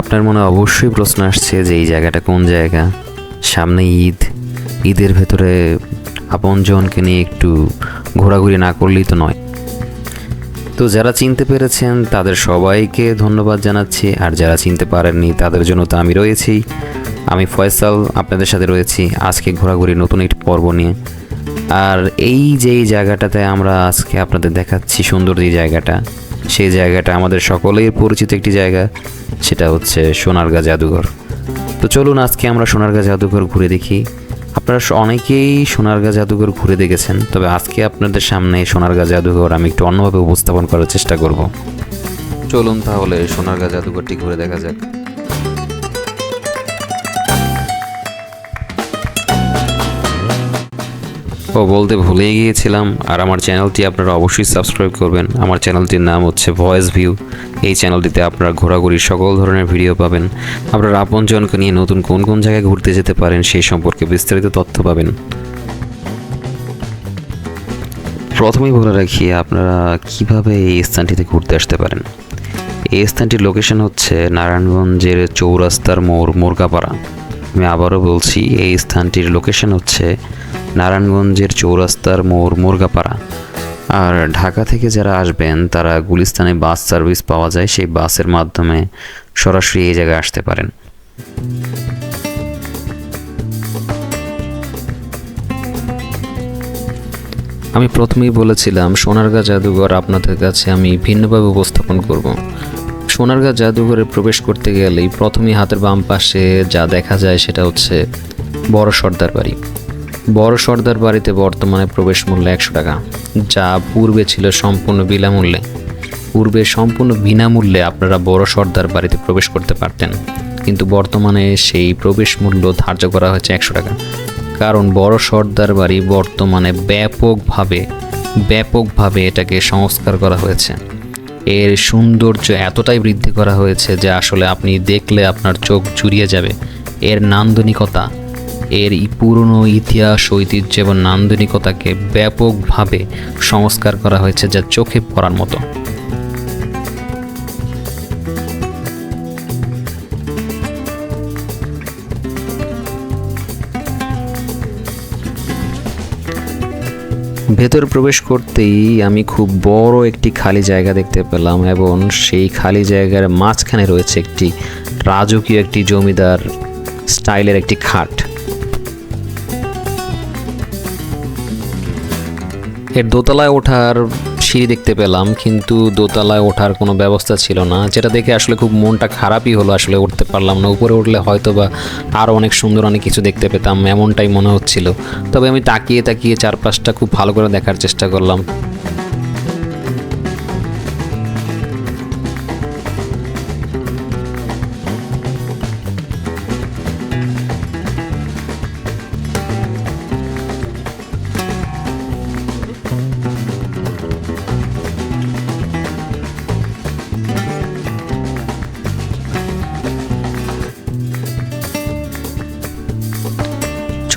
আপনার মনে অবশ্যই প্রশ্ন আসছে যে এই জায়গাটা কোন জায়গা? সামনে ঈদ। ঈদের ভেতরে আপনজনকে নিয়ে একটু ঘোরাঘুরি না করলেই তো নয়। তো যারা চিনতে পেরেছেন, তাদের সবাইকে ধন্যবাদ জানাচ্ছি। আর যারা চিনতে পারেননি, তাদের জন্য তো আমি রয়েছি। আমি ফয়সাল, আপনাদের সাথে রয়েছি আজকে ঘোরাঘুরি নতুন একটি পর্ব নিয়ে। আর এই যে জায়গাটাতে আমরা আজকে আপনাদের দেখাচ্ছি, সুন্দর যে জায়গাটা সেই জায়গাটা আমাদের সকলেই পরিচিত একটি জায়গা, সেটা হচ্ছে সোনারগা জাদুঘর। তো চলুন আজকে আমরা সোনারগা জাদুঘর ঘুরে দেখি। আপনারা অনেকেই সোনারগা জাদুঘর ঘুরে দেখেছেন, তবে আজকে আপনাদের সামনে সোনারগা জাদুঘর আমি একটু অন্যভাবে উপস্থাপন করার চেষ্টা করব। চলুন তাহলে সোনারগা জাদুঘরটি ঘুরে দেখা যাক। ও বলতে ভুলেই গিয়েছিলাম। আর আমার চ্যানেলটি আপনারা অবশ্যই সাবস্ক্রাইব করবেন। আমার চ্যানেলটির নাম হচ্ছে ভয়েস ভিউ। এই চ্যানেলটিতে আপনারা ঘোরাঘুরির সকল ধরনের ভিডিও পাবেন। আপনারা আপনজনকে নিয়ে নতুন কোন কোন জায়গায় ঘুরতে যেতে পারেন সেই সম্পর্কে বিস্তারিত তথ্য পাবেন। প্রথমেই বলে রাখি, আপনারা কীভাবে এই স্থানটিতে ঘুরতে আসতে পারেন? এই স্থানটির লোকেশন হচ্ছে নারায়ণগঞ্জের চৌরাস্তার মোড়, মুরগাপাড়া। আমি আবারও বলছি, এই স্থানটির লোকেশন হচ্ছে নারায়ণগঞ্জের চৌরাস্তার মোড় মুরগাপাড়া। আর ঢাকা থেকে যারা আসবেন, তারা গুলিস্তানে বাস সার্ভিস পাওয়া যায়, সেই বাসের মাধ্যমে সরাসরি এই জায়গায় আসতে পারেন। আমি প্রথমেই বলেছিলাম, সোনারগাঁ জাদুঘর আপনাদের কাছে আমি ভিন্নভাবে উপস্থাপন করব। সোনারগাঁ জাদুঘরে প্রবেশ করতে গেলেই প্রথমেই হাতের বাম পাশে যা দেখা যায় সেটা হচ্ছে বড় সর্দার বাড়ি। বড় সর্দার বাড়িতে বর্তমানে প্রবেশ মূল্য একশো টাকা, যা পূর্বে ছিল সম্পূর্ণ বিনামূল্যে। পূর্বে সম্পূর্ণ বিনামূল্যে আপনারা বড় সর্দার বাড়িতে প্রবেশ করতে পারতেন, কিন্তু বর্তমানে সেই প্রবেশ মূল্য ধার্য করা হয়েছে একশো টাকা। কারণ বড় সর্দার বাড়ি বর্তমানে ব্যাপকভাবে ব্যাপকভাবে এটাকে সংস্কার করা হয়েছে। এর সৌন্দর্য এতটাই বৃদ্ধি করা হয়েছে যে আসলে আপনি দেখলে আপনার চোখ জুড়িয়ে যাবে। এর নান্দনিকতা, এর পুরনো ইতিহাস ঐতিহ্য এবং নান্দনিকতাকে ব্যাপকভাবে সংস্কার করা হয়েছে যা চোখে পড়ার মতো। ভেতর প্রবেশ করতেই আমি খুব বড় একটি খালি জায়গা দেখতে পেলাম এবং সেই খালি জায়গার মাঝখানে রয়েছে একটি রাজকীয় একটি জমিদার স্টাইলের একটি খাট। এর দোতলায় ওঠার সিঁড়ি দেখতে পেলাম, কিন্তু দোতলায় ওঠার কোনো ব্যবস্থা ছিল না। যেটা দেখে আসলে খুব মনটা খারাপই হলো, আসলে উঠতে পারলাম না। উপরে উঠলে হয়তো বা আরও অনেক সুন্দর অনেক কিছু দেখতে পেতাম, এমনটাই মনে হচ্ছিল। তবে আমি তাকিয়ে তাকিয়ে চারপাশটা খুব ভালো করে দেখার চেষ্টা করলাম।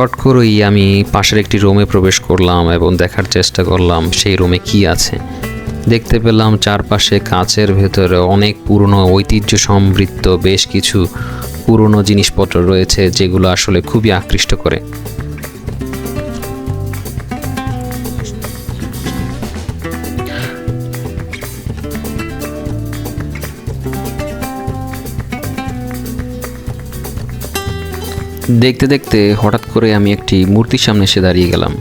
চট করেই আমি পাশের একটি রুমে প্রবেশ করলাম এবং দেখার চেষ্টা করলাম সেই রুমে কি আছে। দেখতে পেলাম চারপাশে কাঁচের ভেতরে অনেক পুরনো ঐতিহ্য সমৃদ্ধ বেশ কিছু পুরনো জিনিসপত্র রয়েছে যেগুলো আসলে খুবই আকৃষ্ট করে। দেখতে দেখতে হঠাৎ করে আমি একটি মূর্তির সামনে এসে দাঁড়িয়ে গেলাম।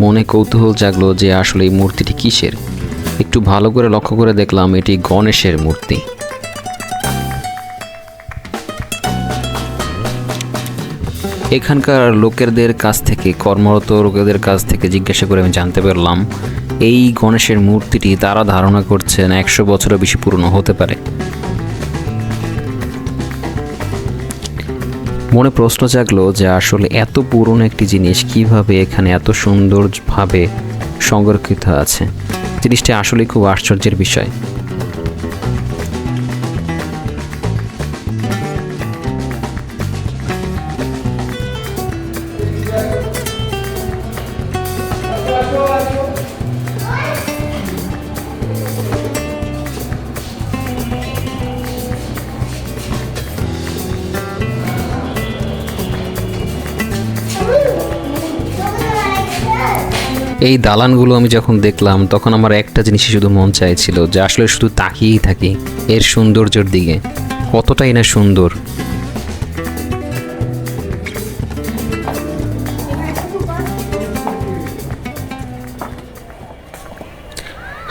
মনে কৌতূহল জাগলো যে আসলে এই মূর্তিটি কিসের? একটু ভালো করে লক্ষ্য করে দেখলাম এটি গণেশের মূর্তি। এখানকার লোকেদের কাছ থেকে, কর্মরত লোকেদের কাছ থেকে জিজ্ঞাসা করে আমি জানতে পারলাম, এই গণেশের মূর্তিটি তারা ধারণা করছেন একশো বছরও বেশি পুরনো হতে পারে। মনে প্রশ্ন জাগলো যে আসলে এত পুরনো একটি জিনিস কীভাবে এখানে এত সুন্দরভাবে সংরক্ষিত আছে? জিনিসটি আসলে খুব আশ্চর্যের বিষয়। এই দালানগুলো আমি যখন দেখলাম, তখন আমার একটা জিনিসই শুধু মন চাইছিল, যে আসলে শুধু তাকিয়েই থাকি এর সৌন্দর্যের দিকে। কতটাই না সুন্দর।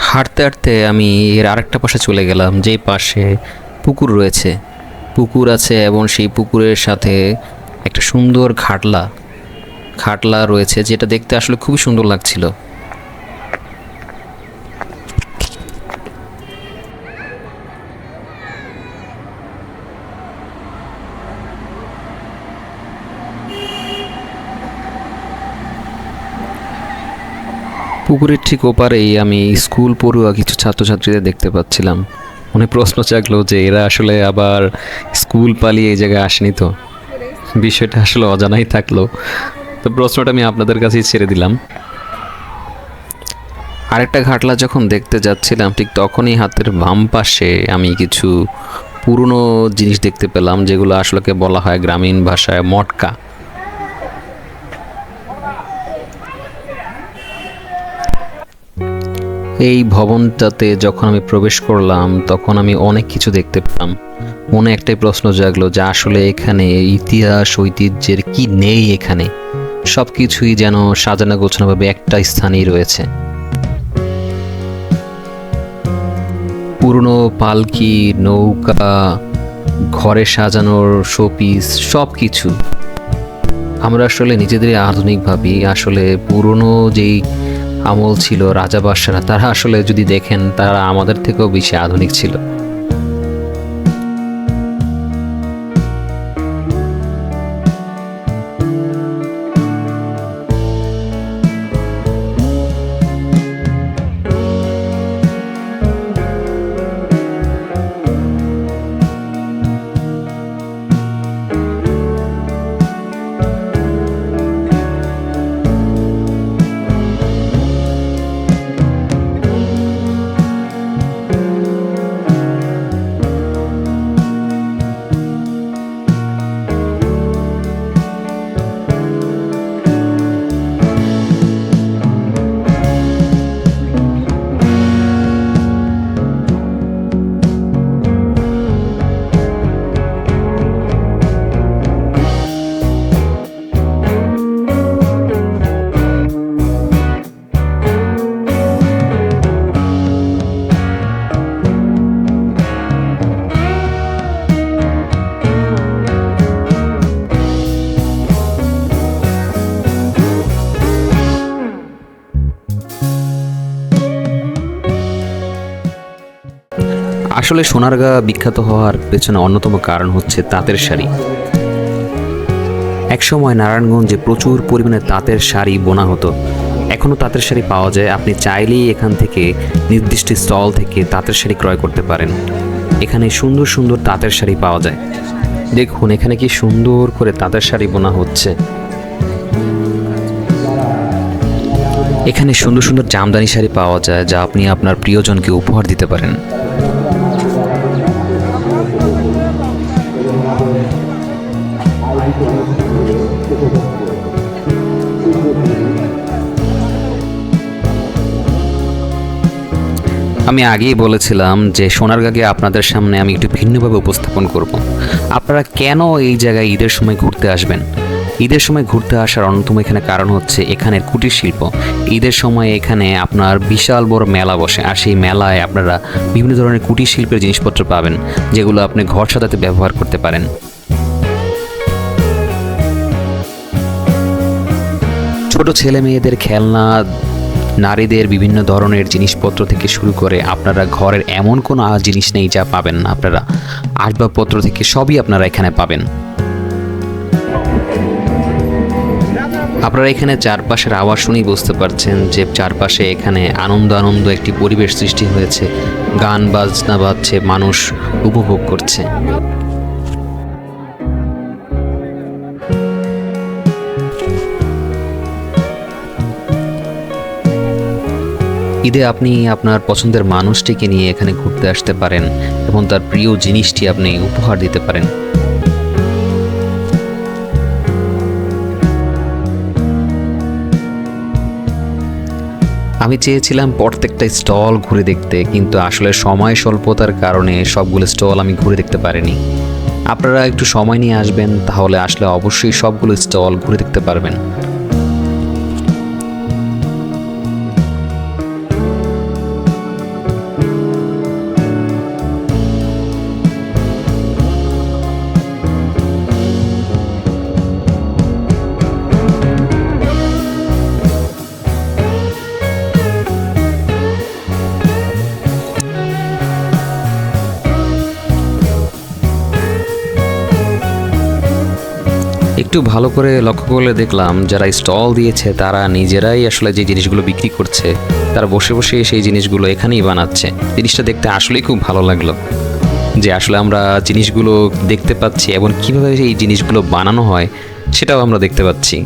হাঁটতে হাঁটতে আমি এর আরেকটা পাশে চলে গেলাম যেই পাশে পুকুর রয়েছে। পুকুর আছে এবং সেই পুকুরের সাথে একটা সুন্দর খাটলা খাটলা রয়েছে, যেটা দেখতে আসলে খুবই সুন্দর লাগছিল। পুকুরের ঠিক ওপারেই আমি স্কুল পড়ুয়া কিছু ছাত্রছাত্রীদের দেখতে পাচ্ছিলাম। মনে প্রশ্ন জাগলো যে এরা আসলে আবার স্কুল পালিয়ে এই জায়গায় আসেনি তো। বিষয়টা আসলে অজানাই থাকল। তো প্রশ্নটা আমি আপনাদের কাছেই ছেড়ে দিলাম। আরেকটা ঘাটলা যখন দেখতে যাচ্ছিলাম, ঠিক তখনই হাতের বাম পাশে আমি কিছু পুরনো জিনিস দেখতে পেলাম, যেগুলো আসলে বলা হয় গ্রামীণ ভাষায় মটকা। এই ভবনটাতে যখন আমি প্রবেশ করলাম, তখন আমি অনেক কিছু দেখতে পেলাম। মনে একটাই প্রশ্ন জাগলো যে আসলে এখানে ইতিহাস, ঐতিহ্যের কি নেই এখানে? সব কিছুই যেন সাজানো গোছানোভাবে একটা স্থানেই রয়েছে। পুরনো পালকি, নৌকা, ঘরে সাজানোর শোপিস সব কিছু আমরা আসলে নিজেদের আধুনিক ভাবি, আসলে পুরনো যেই আমল ছিল রাজা বাদশারা, তারা আসলে যদি দেখেন, তারা আমাদের থেকেও বেশি আধুনিক ছিল। আসলে সোনারগাঁ বিখ্যাত হওয়ার পেছনে অন্যতম কারণ হচ্ছে তাঁতের শাড়ি। একসময় নারায়ণগঞ্জে প্রচুর পরিমাণে তাঁতের শাড়ি বোনা হতো। এখনও তাঁতের শাড়ি পাওয়া যায়, আপনি চাইলেই এখান থেকে নির্দিষ্ট স্টল থেকে তাঁতের শাড়ি ক্রয় করতে পারেন। এখানে সুন্দর সুন্দর তাঁতের শাড়ি পাওয়া যায়। দেখুন, এখানে কি সুন্দর করে তাঁতের শাড়ি বোনা হচ্ছে। এখানে সুন্দর সুন্দর জামদানি শাড়ি পাওয়া যায়, যা আপনি আপনার প্রিয়জনকে উপহার দিতে পারেন। আমি আগেই বলেছিলাম যে সোনারগাঁকে আপনাদের সামনে আমি একটু ভিন্নভাবে উপস্থাপন করব। আপনারা কেন এই জায়গায় ঈদের সময় ঘুরতে আসবেন? ঈদের সময় ঘুরতে আসার অন্যতম এখানে কারণ হচ্ছে এখানের কুটির শিল্প। ঈদের সময় এখানে আপনার বিশাল বড় মেলা বসে, আর সেই মেলায় আপনারা বিভিন্ন ধরনের কুটির শিল্পের জিনিসপত্র পাবেন, যেগুলো আপনি ঘর সাজাতে ব্যবহার করতে পারেন। ছোট ছেলে মেয়েদের খেলনা নারীদের বিভিন্ন ধরনের জিনিসপত্র থেকে শুরু করে আপনারা ঘরের এমন কোনো জিনিস নেই যা পাবেন না আপনারা। আসবাবপত্র থেকে সবই আপনারা এখানে পাবেন। আপনারা এখানে চারপাশের আওয়াজ শুনেই বুঝতে পারছেন যে চারপাশে এখানে আনন্দ আনন্দ একটি পরিবেশ সৃষ্টি হয়েছে। গান বাজনা বাজছে, মানুষ উপভোগ করছে। ঈদে আপনি আপনার পছন্দের মানুষটিকে নিয়ে এখানে ঘুরতে আসতে পারেন এবং তার প্রিয় জিনিসটি আপনি উপহার দিতে পারেন। আমি চেয়েছিলাম প্রত্যেকটা স্টল ঘুরে দেখতে, কিন্তু আসলে সময় স্বল্পতার কারণে সবগুলো স্টল আমি ঘুরে দেখতে পারিনি। আপনারা একটু সময় নিয়ে আসবেন, তাহলে আসলে অবশ্যই সবগুলো স্টল ঘুরে দেখতে পারবেন। একটু ভালো করে লক্ষ্য করলে দেখলাম যারা স্টল দিয়েছে, তারা নিজেরাই আসলে যে জিনিসগুলো বিক্রি করছে, তারা বসে বসে সেই জিনিসগুলো এখানেই বানাচ্ছে। জিনিসটা দেখতে আসলেই খুব ভালো লাগল। যে আসলে আমরা জিনিসগুলো দেখতে পাচ্ছি এবং কীভাবে এই জিনিসগুলো বানানো হয়, সেটাও আমরা দেখতে পাচ্ছি।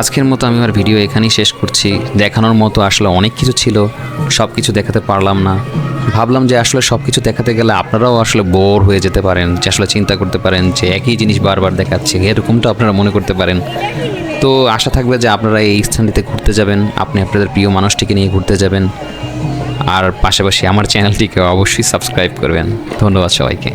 আজকের মতো আমি আমার ভিডিও এখানেই শেষ করছি। দেখানোর মতো আসলে অনেক কিছু ছিল সব কিছু দেখাতে পারলাম না। ভাবলাম যে আসলে সব কিছু দেখাতে গেলে আপনারাও আসলে বোর হয়ে যেতে পারেন, যে আসলে চিন্তা করতে পারেন যে একই জিনিস বারবার দেখাচ্ছে, এরকমটা আপনারা মনে করতে পারেন। তো আশা থাকবে যে আপনারা এই স্থানটিতে ঘুরতে যাবেন, আপনি আপনাদের প্রিয় মানুষটিকে নিয়ে ঘুরতে যাবেন। আর পাশাপাশি আমার চ্যানেলটিকে অবশ্যই সাবস্ক্রাইব করবেন। ধন্যবাদ সবাইকে।